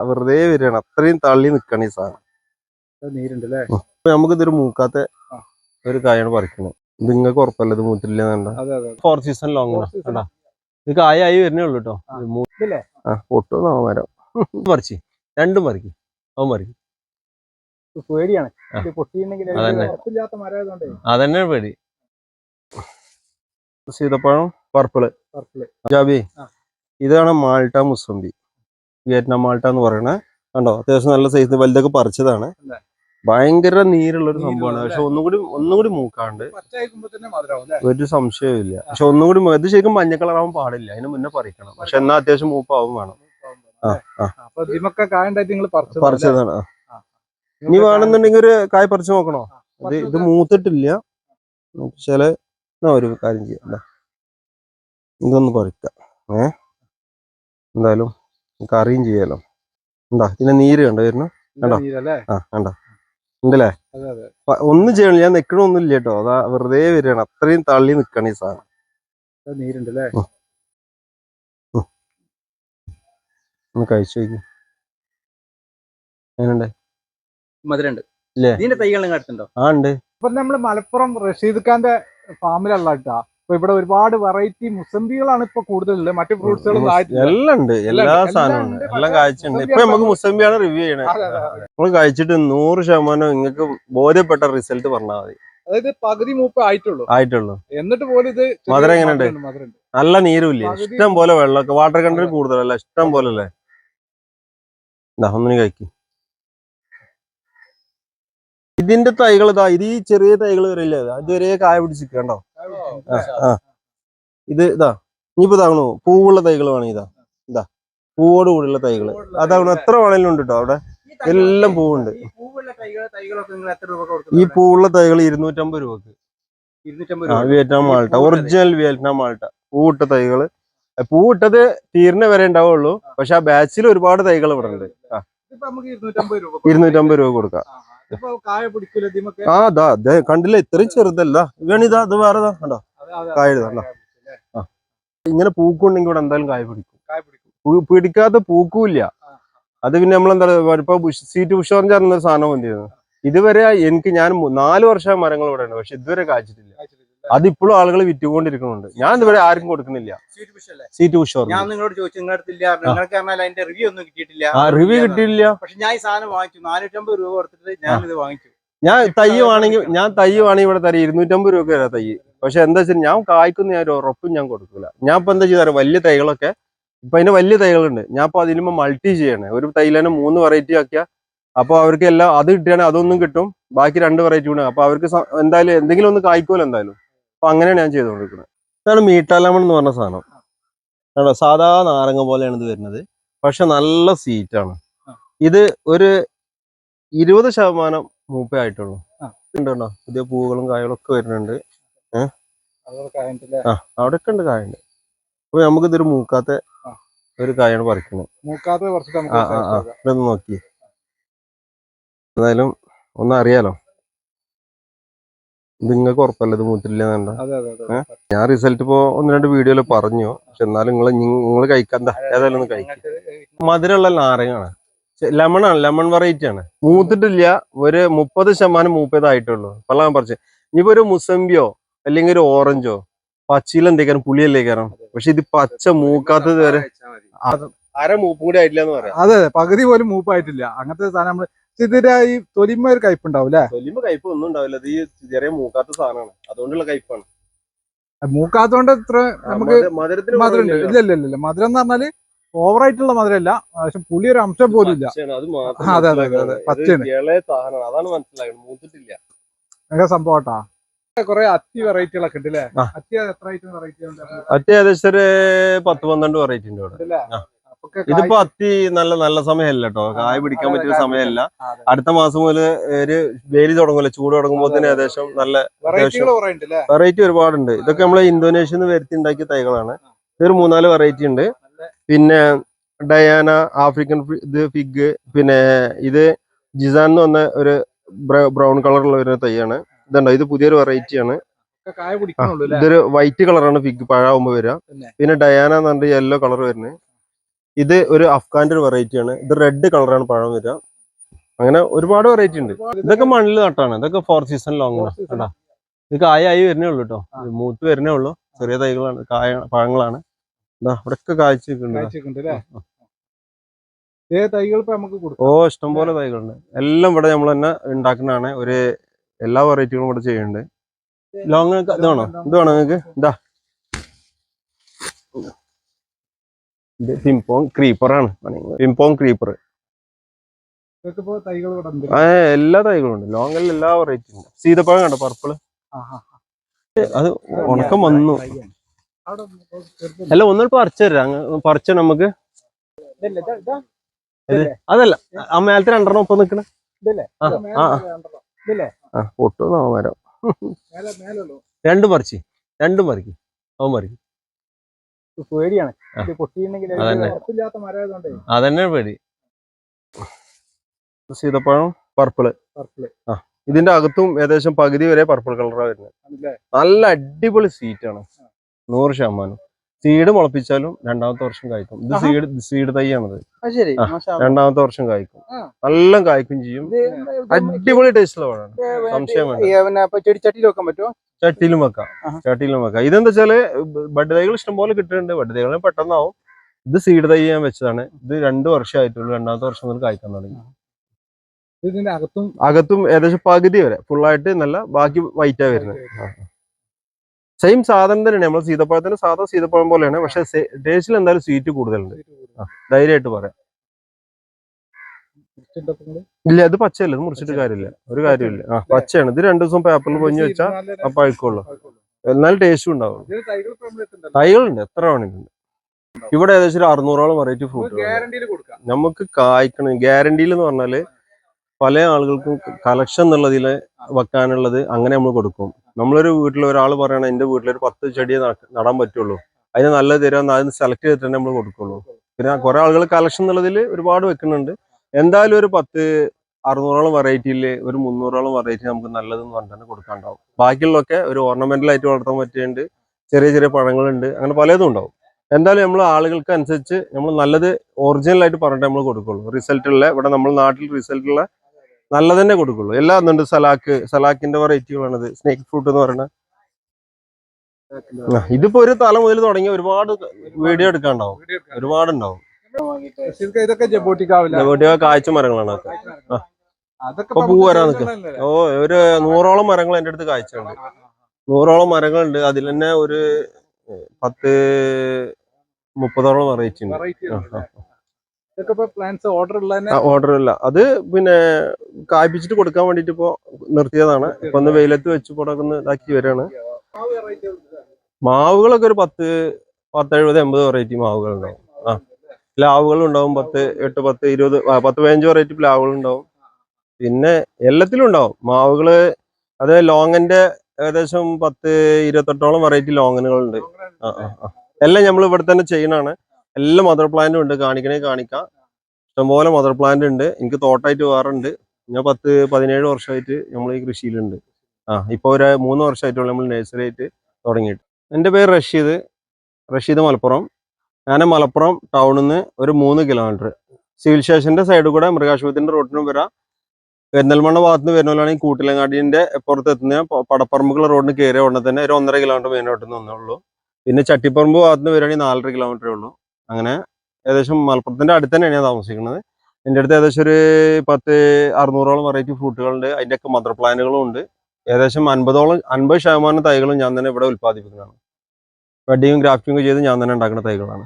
വെറുതെ വരികയാണ്. അത്രയും തള്ളി നിക്കണ ഈ സാധനം. നമുക്ക് ഇതൊരു മൂക്കാത്ത ഒരു കായാണ് പറിക്കണേ. ഇത് നിങ്ങൾക്ക് ഉറപ്പല്ല? ഇത് മൂത്തില്ല അതെ അതെ ഫോർ സീസൺ ലോങ്. കണ്ടാ? ഇത് കായായി വരുന്നേ ഉള്ളു കേട്ടോ ആ. പൊട്ടു മറിച്ച് മരം പറിച്ച്. രണ്ടും പറിക്കും. അവൻ പറിക്കും. പേടിയാണ്. പൊട്ടിയിട്ടുണ്ടെങ്കിൽ അതന്നെ. പേടി. സീതപ്പഴം പർപ്പിൾ. പർപ്പിൾ. ജാബി ഇതാണ് മാൾട്ട മുസംബി വിയറ്റ്നാം മാൾട്ട എന്ന് പറയണ കണ്ടോ? അത്യാവശ്യം നല്ല സൈസ് വലുതൊക്കെ പറിച്ചതാണ്? ഭയങ്കര നീരുള്ള ഒരു നീരുള്ള സംഭവമാണ്? പക്ഷെ ഒന്നും കൂടി ഒന്നും കൂടി മൂക്കാണ്ട് ഒരു സംശയവും പക്ഷെ ഒന്നും കൂടി മൂ- ഇത് ശരിക്കും മഞ്ഞ കളറാവാൻ പാടില്ല. അതിന് മുന്നേ പറിക്കണം. പക്ഷെ എന്നാ അത്യാവശ്യം മൂപ്പാവും വേണം. പറിച്ചതാണ്. ഇനി വേണമെന്നുണ്ടെങ്കിൽ ഒരു കായ് പറിച്ചു നോക്കണോ? ഇത് ഇത് മൂത്തിട്ടില്ല. ചില ഒരു കാര്യം ചെയ്യാം. ഇതൊന്ന് പറിക്കാം. ഏ? എന്തായാലും കറിയും ചെയ്യാലോ. ഉണ്ടോ ഇതിന്റെ നീര് കണ്ടോ വരുന്നു? കണ്ടോ? നീരല്ലേ? ആ കണ്ടോ? ഉണ്ടല്ലേ? അതെ അതെ. ഒന്നും ചെയ്യണില്ല ഞാൻ നിക്കണമൊന്നും ഇല്ല കേട്ടോ. അതാ വെറുതെ വരികയാണ്. അത്രയും തള്ളി നിക്കണം ഈ സാധനം. ഇത് നീരുണ്ട് അല്ലേ ഒന്ന് കഴിച്ചു നോക്കി. അതിനുണ്ട് മധുരണ്ട് ഇല്ലേ? ഇതിന്റെ തൈകൾ ആ ഉണ്ട്. ഇപ്പൊ നമ്മൾ മലപ്പുറം റഷീദ് ഖാന്റെ ഫാമിലുള്ള കേട്ടാ. അപ്പൊ ഇവിടെ ഒരുപാട് വെറൈറ്റി മുസംബികളാണ് ഇപ്പൊ കൂടുതലുള്ളത്. മറ്റു ഫ്രൂട്ട്സുകളും എല്ലാം ഉണ്ട് എല്ലാ സാധനവും എല്ലാം ഉണ്ട് ഉണ്ട്. കാഴ്ചയുണ്ട് ഇപ്പൊ നമുക്ക് മുസംബിയാണ് റിവ്യൂ ചെയ്യണേ. നമ്മൾ കഴിച്ചിട്ട് നൂറ് ശതമാനം നിങ്ങൾക്ക് ബോധ്യപ്പെട്ട റിസൾട്ട് പറഞ്ഞാൽ മതി. അതായത് പകുതി മൂപ്പ് ആയിട്ടുള്ളൂ. ആയിട്ടുള്ളൂ. എന്നിട്ട് പോലും ഇത് മധുരം എങ്ങനെയുണ്ട്? മധുരമുണ്ട്, മധുരമുണ്ട്. നല്ല നീരുമില്ല ഇഷ്ടം പോലെ വെള്ളമൊക്കെ വാട്ടർ കണ്ടന്റ് കൂടുതലല്ല ഇഷ്ടം പോലെ അല്ലേ? ഒന്നിനും കഴിക്കും. ഇതിന്റെ തൈകൾ ഇതാ ഇത് ഈ ചെറിയ തൈകൾ വരില്ലേ അതുവരെ കായ പിടിച്ചിട്ടുണ്ടോ ആ ഇത് ഇതാ ഇനിയിപ്പോ ഇതാകണോ പൂവുള്ള തൈകൾ വേണമെങ്കിൽ ഇതാ ഇതാ. പൂവോട് കൂടിയുള്ള തൈകൾ. അതാണ് എത്ര വേണേലും ഉണ്ട് കേട്ടോ അവിടെ. എല്ലാം പൂവുണ്ട്. ഈ പൂവുള്ള തൈകൾ തൈകൾ ഇരുന്നൂറ്റമ്പത് രൂപക്ക്. Vietnam malta. Original Vietnam malta. പൂവിട്ട തൈകൾ. ഏ, പൂവിട്ടത് തീർന്ന വരെ ഉണ്ടാവുള്ളൂ. പക്ഷെ ആ ബാച്ചിൽ ഒരുപാട് തൈകൾ ഇവിടെ ഉണ്ട് ഇരുന്നൂറ്റമ്പത് രൂപ കൊടുക്കാം. ആ, ദാ ദേ കണ്ടില്ല? ഇത്രയും ചെറുതല്ല. ഇവണിതാ അത് വേറെ ദാ കണ്ടോ? അതെ, അതെ, കായ അതെ, ഇടുന്നുണ്ടോ? ഇങ്ങനെ പൂക്കുണ്ടെങ്കിൽ ഇവിടെ എന്തായാലും കായ പിടിക്കും. കായ പിടിക്കും. പൂ- പിടിക്കാത്ത പൂക്കൂല്ല. അത് പിന്നെ നമ്മളെന്താ ഇപ്പൊ സീറ്റ് ഉഷോറിന്റെ പറഞ്ഞ സാധനം വന്നിരുന്നു ഇതുവരെ എനിക്ക് ഞാൻ നാല് വർഷം മരങ്ങൾ ഇവിടെ ഉണ്ട് പക്ഷെ ഇതുവരെ കായ്ച്ചിട്ടില്ല. അതിപ്പോഴും ആളുകൾ വിറ്റുകൊണ്ടിരിക്കുന്നുണ്ട്. ഞാൻ ഇതുവരെ ആർക്കും കൊടുക്കുന്നില്ല? സീറ്റ് ഉഷോർ ഞാൻ നിങ്ങളോട് ചോദിച്ചു നിങ്ങളുടെ അടുത്തില്ല നിങ്ങൾക്ക് പറഞ്ഞാൽ അതിന്റെ റിവ്യൂ ഒന്നും കിട്ടിയിട്ടില്ല. റിവ്യൂ കിട്ടിയില്ല പക്ഷെ ഞാൻ ഈ സാധനം വാങ്ങിച്ചു. നാനൂറ്റമ്പത് രൂപ കൊടുത്തിട്ട് ഞാൻ ഇത് വാങ്ങിച്ചു. ഞാൻ ഞാൻ തയ്യ് വേണമെങ്കിൽ ഇവിടെ തരാം. ഇരുന്നൂറ്റമ്പത് രൂപ തരാം തയ്യ് പക്ഷെ എന്താ വെച്ചാൽ ഞാൻ കായ്ക്കുന്ന ഞാൻ ഉറപ്പും ഞാൻ കൊടുക്കില്ല ഞാൻ ഇപ്പൊ എന്താ ചെയ്താൽ വലിയ തൈകളൊക്കെ ഇപ്പൊ അതിന് വലിയ തൈകളുണ്ട്. ഞാൻ ഇപ്പൊ അതിലുമ്പോ മൾട്ടി ചെയ്യണേ. ഒരു തൈയിൽ മൂന്ന് വെറൈറ്റി ആക്കിയ അപ്പൊ അവർക്ക് എല്ലാം അത് കിട്ടിയാണെങ്കിൽ അതൊന്നും കിട്ടും. ബാക്കി രണ്ട് വെറൈറ്റി കൂടെ. അപ്പൊ അവർക്ക് എന്തായാലും എന്തെങ്കിലും ഒന്ന് കായ്ക്കുമല്ലോ എന്തായാലും. അപ്പൊ അങ്ങനെയാണ് ഞാൻ ചെയ്തുകൊണ്ടിരിക്കുന്നത്. ഇതാണ് മീട്ടാലമൺ എന്ന് പറഞ്ഞ സാധനം. കണ്ടോ? സാധാ നാരങ്ങ പോലെയാണ് ഇത് വരുന്നത്. പക്ഷെ നല്ല സീറ്റാണ്. ഇത് ഒരു ഇരുപത് ശതമാനം മൂപ്പേ ആയിട്ടുള്ളൂ. ഉണ്ടോ പുതിയ പൂവുകളും കായകളും ഒക്കെ വരുന്നുണ്ട്. ആ അവിടെ അവിടെയൊക്കെ ഉണ്ട് കായുണ്ട്. അപ്പൊ നമുക്ക് ഇതൊരു മൂക്കാത്ത ഒരു കായാണ് പറിക്കുന്നത് ആ ആ ഇതൊന്ന് നോക്കി എന്തായാലും ഒന്ന് അറിയാലോ ഇത് നിങ്ങൾക്ക് ഉറപ്പല്ല ഇത് മൂത്തില്ല വേണ്ട? അതെ അതെ അതെ. ഞാൻ റിസൾട്ട് ഇപ്പോ ഒന്ന് രണ്ട് വീഡിയോയിൽ പറഞ്ഞു. പക്ഷെ എന്നാലും നിങ്ങൾ നിങ്ങൾ കഴിക്കാൻ ഏതായാലും ഒന്ന് കഴിക്കും. നിങ്ങൾക്ക് മധുരമുള്ള നാരങ്ങാണ് ലെമൺ ആണ് ലെമൺ വെറൈറ്റി ആണ്. മൂത്തിട്ടില്ല ഒരു മുപ്പത് ശതമാനം മൂപ്പതായിട്ടുള്ളൂ പള്ളാൻ പറിച്ച് ഇനിയിപ്പോ ഒരു മുസമ്പിയോ അല്ലെങ്കിൽ ഒരു ഓറഞ്ചോ പച്ചയിൽ എന്തേക്കാരം? പുളിയല്ലേ കാരണം പക്ഷെ ഇത് പച്ച മൂക്കാത്തത് വരെ അര മൂപ്പും കൂടി ആയിട്ടില്ല എന്ന് പറയാം. അതെ അതെ. പകുതി പോലും മൂപ്പായിട്ടില്ല. അങ്ങനത്തെ സാധനം നമ്മൾ ഈ തൊലിമ ഒരു കയ്പ് അല്ലെ തൊലിമ കയ്പ് ഒന്നും ഉണ്ടാവില്ല. ഇത് ഈ ചെറിയ മൂക്കാത്ത സാധനമാണ്. അതുകൊണ്ടുള്ള കയ്പാണ്. മൂക്കാത്തോണ്ട് ഇത്ര നമുക്ക് മധുരം ഇല്ല ഇല്ല മധുരം എന്ന് പറഞ്ഞാൽ ഓവറായിട്ടുള്ള മധുരല്ല മധുരമല്ല. പക്ഷെ പുളി ഒരു അംശം പോലും ഇല്ല. അത് അതെ, അതെ, പച്ചയാണ്. അങ്ങനെ സംഭവം അതാണ് മനസ്സിലാക്കുന്നത് മൂത്തിട്ടില്ല. സംഭവട്ടാ കുറെ അത്തി വെറൈറ്റികളൊക്കെ ഉണ്ട് അല്ലേ അത്തി എത്ര ഐറ്റം വെറൈറ്റി അത്തി ഏകദേശം ഒരു പത്ത് പന്ത്രണ്ട് വെറൈറ്റി ഉണ്ട് ഇവിടെ. ഇതിപ്പോ അത്തി നല്ല നല്ല സമയമല്ല കേട്ടോ കായ പിടിക്കാൻ പറ്റിയ സമയമല്ല അടുത്ത മാസം മുതൽ ഒരു വേലി തുടങ്ങുമല്ലോ ചൂട് തുടങ്ങുമ്പോൾ തന്നെ ഏകദേശം നല്ല വെറൈറ്റി ഒരുപാടുണ്ട്. ഇതൊക്കെ നമ്മൾ ഇന്തോനേഷ്യന്ന് വരുത്തി ഉണ്ടാക്കിയ തൈകളാണ്. ഇതൊരു മൂന്നാൽ വെറൈറ്റി ഉണ്ട്. പിന്നെ ഡയാന ആഫ്രിക്കൻ ഇത് ഫിഗ് പിന്നെ ഇത് ജിസാൻ എന്ന് പറഞ്ഞ ഒരു ബ്രൗൺ കളറുള്ള ഒരു തൈയാണ്. ഇതുണ്ടോ? ഇത് പുതിയൊരു വെറൈറ്റി ആണ്. ഒക്കെ കായ പിടിക്കണുള്ളൂ അല്ലേ ഇതൊരു വൈറ്റ് കളറാണ് ഫിഗ് പഴാവുമ്പോ വരിക പിന്നെ? ഡയാന എന്ന് പറഞ്ഞിട്ട് യെല്ലോ കളർ വരുന്നത്. ഇത് ഒരു അഫ്ഗാന്റെ ഒരു വെറൈറ്റി ആണ്. ഇത് റെഡ് കളറാണ് പഴം വരിക. അങ്ങനെ ഒരുപാട് വെറൈറ്റി ഉണ്ട്. ഇതൊക്കെ മണ്ണിൽ നട്ടാണ്. ഇതൊക്കെ ഫോർ സീസൺ ലോങ് കേട്ടാ ഇത് കായായി വരുന്നേ ഉള്ളൂ കേട്ടോ മൂത്ത് വരുന്നേ ഉള്ളൂ. ചെറിയ തൈകളാണ്. കായ പഴങ്ങളാണ്. ഇതാ ഇവിടെയൊക്കെ കാഴ്ച നിൽക്കുന്നുണ്ട് ഓ ഇഷ്ടംപോലെ തൈകളുണ്ട്. എല്ലാം ഇവിടെ നമ്മൾ തന്നെ ഉണ്ടാക്കുന്നതാണ്. ഒരു എല്ലാ വെറൈറ്റികളും ഇവിടെ ചെയ്യുന്നുണ്ട്. ലോങ് ഇതാണോ ഇത് വേണോ നിങ്ങൾക്ക്? ഇതാ. ഇത് പിംപോങ് ക്രീപ്പറാണ് പിംപോങ് ക്രീപ്പർ എല്ലാ തൈകളും ഉണ്ട്. ലോങ്ങിൽ എല്ലാ വെറൈറ്റി ഉണ്ട്. സീതപ്പഴം കണ്ടോ? പർപ്പിൾ. അത് ഉണക്കം വന്നു. അല്ല ഒന്നും പറിച്ചു തരാം. പറിച്ച നമുക്ക്? അതല്ല ആ മേലത്തെ രണ്ടെണ്ണം ഒപ്പം നിക്കണ ഒട്ടും ആ, മേലെ മേലുള്ളൂ രണ്ടും പറിച്ച്. രണ്ടും പറിക്കും. അവൻ പറിക്കും. പേടിയാണ്. ആ. പൊട്ടിയിട്ടുണ്ടെങ്കിൽ അതന്നെ. ഉറപ്പില്ലാത്ത മരമായതുകൊണ്ടേ. അതന്നെ പേടി. സീതപ്പഴം പർപ്പിൾ. പർപ്പിൾ. ഇതിന്റെ അകത്തും ഏകദേശം പകുതി വരെ പർപ്പിൾ കളറാണ് വരുന്നത്. നല്ല അടിപൊളി സീറ്റ് ആണ്. നൂറ് ശതമാനം. സീഡ് മുളപ്പിച്ചാലും രണ്ടാമത്തെ വർഷം കായ്ക്കും. ഇത്. സീഡ് സീഡ് തൈയാണത്. രണ്ടാമത്തെ വർഷം കായ്ക്കും. നല്ല കായ്ക്കും ചെയ്യും. അടിപൊളി ടേസ്റ്റുള്ള പഴമാണ്. സംശയം ചെടിച്ചട്ടിയിൽ വെക്കാൻ പറ്റുമോ ചട്ടിയിലും വെക്കാം. ചട്ടിയിലും വെക്കാം. ഇതെന്താ വെച്ചാൽ ബഡ് തൈകൾ ഇഷ്ടംപോലെ കിട്ടുന്നുണ്ട്. ബഡ് തൈകൾ പെട്ടെന്നാവും. ഇത് സീഡ് തൈ ഞാൻ വെച്ചതാണ്. ഇത് രണ്ട് വർഷമായിട്ടുള്ളൂ രണ്ടാമത്തെ വർഷം മുതൽ കായ്ക്കാൻ തുടങ്ങി. ഇതിന്റെ അകത്തും അകത്തും ഏകദേശം പകുതി വരെ. ഫുള്ളായിട്ട് നല്ല ബാക്കി വൈറ്റാ വരുന്നത്. സെയിം സാധനം തന്നെയാണ്. നമ്മൾ സീതപ്പഴത്തിന് സാധാ സീതപ്പഴം പോലെയാണ്. പക്ഷെ ടേസ്റ്റിൽ എന്തായാലും സ്വീറ്റ് കൂടുതലുണ്ട്. ധൈര്യമായിട്ട് പറയാം. ഇല്ല ഇത് പച്ചയല്ല. ഇത് മുറിച്ചിട്ട് കാര്യമില്ല. ഒരു കാര്യമില്ല ആ പച്ചയാണ്. ഇത് രണ്ടു ദിവസം പേപ്പറിൽ പൊഞ്ഞു വെച്ചാൽ അപ്പൊ എന്നാലും എന്നാൽ ടേസ്റ്റും ഉണ്ടാവും. തൈകളുണ്ട്. എത്ര വേണമെങ്കിലും. ഇവിടെ ഏകദേശം ഒരു അറുന്നൂറോളം വെറൈറ്റി ഫ്രൂട്ട് നമുക്ക് കായ്ക്കണം ഗ്യാരണ്ടിയിൽ എന്ന് പറഞ്ഞാൽ പല ആളുകൾക്കും കളക്ഷൻ എന്നുള്ളതിൽ വെക്കാനുള്ളത് അങ്ങനെ നമ്മൾ കൊടുക്കും. നമ്മളൊരു വീട്ടിൽ ഒരാൾ പറയണ എന്റെ വീട്ടിലൊരു പത്ത് ചെടിയെ നടാൻ പറ്റുള്ളൂ. അതിന് നല്ല തരാന്ന് അതിന് സെലക്ട് ചെയ്തിട്ട് നമ്മൾ കൊടുക്കുള്ളൂ. പിന്നെ കുറെ ആളുകൾ കളക്ഷൻ എന്നുള്ളതിൽ ഒരുപാട് വെക്കുന്നുണ്ട്. എന്തായാലും ഒരു പത്ത് അറുന്നൂറോളം വെറൈറ്റിയിൽ ഒരു മുന്നൂറോളം വെറൈറ്റി നമുക്ക് നല്ലതെന്ന് പറഞ്ഞിട്ട് കൊടുക്കാണ്ടാവും ബാക്കിയുള്ളതൊക്കെ ഒരു ഓർണമെന്റൽ ആയിട്ട് വളർത്താൻ പറ്റിയുണ്ട് ചെറിയ ചെറിയ പഴങ്ങളുണ്ട്. അങ്ങനെ പലതും ഉണ്ടാവും. എന്തായാലും നമ്മൾ ആളുകൾക്ക് അനുസരിച്ച് നമ്മൾ നല്ലത് ഒറിജിനൽ ആയിട്ട് പറഞ്ഞിട്ട് നമ്മൾ കൊടുക്കുള്ളൂ. റിസൾട്ടുള്ള ഇവിടെ നമ്മൾ നാട്ടിൽ റിസൾട്ട് ഉള്ള നല്ല തന്നെ കൊടുക്കുള്ളൂ. എല്ലാം ഒന്നുണ്ട് സലാക്ക് സലാക്കിന്റെ വെറൈറ്റികളാണിത്. സ്നേക്ക് ഫ്രൂട്ട് എന്ന് പറയുന്നത് ഇതിപ്പോ ഒരു തല മുതൽ തുടങ്ങി ഒരുപാട് വീഡിയോ എടുക്കാണ്ടാവും ഒരുപാട് ഉണ്ടാവും ശരിക്കും ഇതൊക്കെ ജബോട്ടിക്കാവില്ല കാഴ്ച മരങ്ങളാണ് അതൊക്കെ. പൂ വരാൻ? ഓ ഒരു നൂറോളം മരങ്ങൾ എന്റെ അടുത്ത് കാഴ്ചയുണ്ട്. നൂറോളം മരങ്ങളുണ്ട്. അതിൽ തന്നെ ഒരു പത്ത് മുപ്പതോളം വെറൈറ്റി ഉണ്ട്. പ്ലാന്റ്സ് ഓർഡർ ഉള്ള ഓർഡർ ഇല്ല. അത് പിന്നെ കായ്പിച്ചിട്ട് കൊടുക്കാൻ വേണ്ടിട്ട് ഇപ്പൊ നിർത്തിയതാണ്. ഇപ്പൊ ഒന്ന് വെയിലത്ത് വെച്ച് കൊടുക്കുന്ന ഇതാക്കി വരികയാണ്. ഉണ്ട്. മാവുകളൊക്കെ ഒരു പത്ത് പത്ത് എഴുപത് എൺപത് വെറൈറ്റി മാവുകൾ ഉണ്ടാവും. ആ. പ്ലാവുകൾ ഉണ്ടാവും പത്ത് എട്ട് പത്ത് ഇരുപത് പത്ത് പതിനഞ്ച് വെറൈറ്റി പ്ലാവുകൾ ഉണ്ടാവും. പിന്നെ എല്ലാത്തിലും ഉണ്ടാവും. മാവുകൾ അത് ലോങ്ങിന്റെ ഏകദേശം പത്ത് ഇരുപത്തെട്ടോളം വെറൈറ്റി ലോങ്ങനുകളുണ്ട്. ആ ആ ആ. എല്ലാം നമ്മൾ ഇവിടെ തന്നെ ചെയ്യണാണ് എല്ലാ മദർ പ്ലാന്റും ഉണ്ട്. കാണിക്കണേ കാണിക്കാം. ഇഷ്ടംപോലെ മദർ പ്ലാന്റ് ഉണ്ട്. എനിക്ക് തോട്ടായിട്ട് വേറെ ഉണ്ട് ഞാൻ പത്ത് പതിനേഴ് വർഷമായിട്ട് നമ്മൾ ഈ കൃഷിയിലുണ്ട്. ആ ഇപ്പോൾ ഒരു മൂന്ന് വർഷമായിട്ടുള്ള നമ്മൾ നഴ്സറി ആയിട്ട് തുടങ്ങിയിട്ട്. എന്റെ പേര് റഷീദ്. റഷീദ് മലപ്പുറം. ഞാൻ മലപ്പുറം ടൗണിൽ നിന്ന് ഒരു മൂന്ന് കിലോമീറ്റർ സിവിൽ സ്റ്റേഷന്റെ സൈഡിൽ കൂടെ മൃഗാശുപത്രിന്റെ റോഡിനും വരാം. പെരിന്തൽമണ്ണ ഭാഗത്ത് നിന്ന് വരുന്നവരാണെങ്കിൽ കൂട്ടിലങ്ങാടിന്റെ പുറത്ത് എത്തുന്ന പടപ്പറമ്പുകള റോഡിന് കയറിയ ഉടനെ തന്നെ ഒരു ഒന്നര കിലോമീറ്റർ മെയിൻ റോഡിൽ നിന്ന് പിന്നെ ചട്ടിപ്പറമ്പ് ഭാഗത്ത് നിന്ന് വരികയാണെങ്കിൽ നാലര കിലോമീറ്ററേ ഉള്ളൂ. അങ്ങനെ ഏകദേശം മലപ്പുറത്തിന്റെ അടുത്ത് തന്നെയാണ് ഞാൻ താമസിക്കുന്നത്. എന്റെ അടുത്ത് ഏകദേശം ഒരു പത്ത് അറുന്നൂറോളം വെറൈറ്റി ഫ്രൂട്ടുകളുണ്ട് അതിന്റെയൊക്കെ മദർ പ്ലാനുകളും ഉണ്ട്. ഏകദേശം അൻപതോളം അൻപത് ശതമാനം തൈകളും ഞാൻ തന്നെ ഇവിടെ ഉൽപ്പാദിപ്പിക്കുന്നതാണ്. വെഡിങ്ങും ഗ്രാഫ്റ്റിങ്ങും ചെയ്ത് ഞാൻ തന്നെ ഉണ്ടാക്കുന്ന തൈകളാണ്.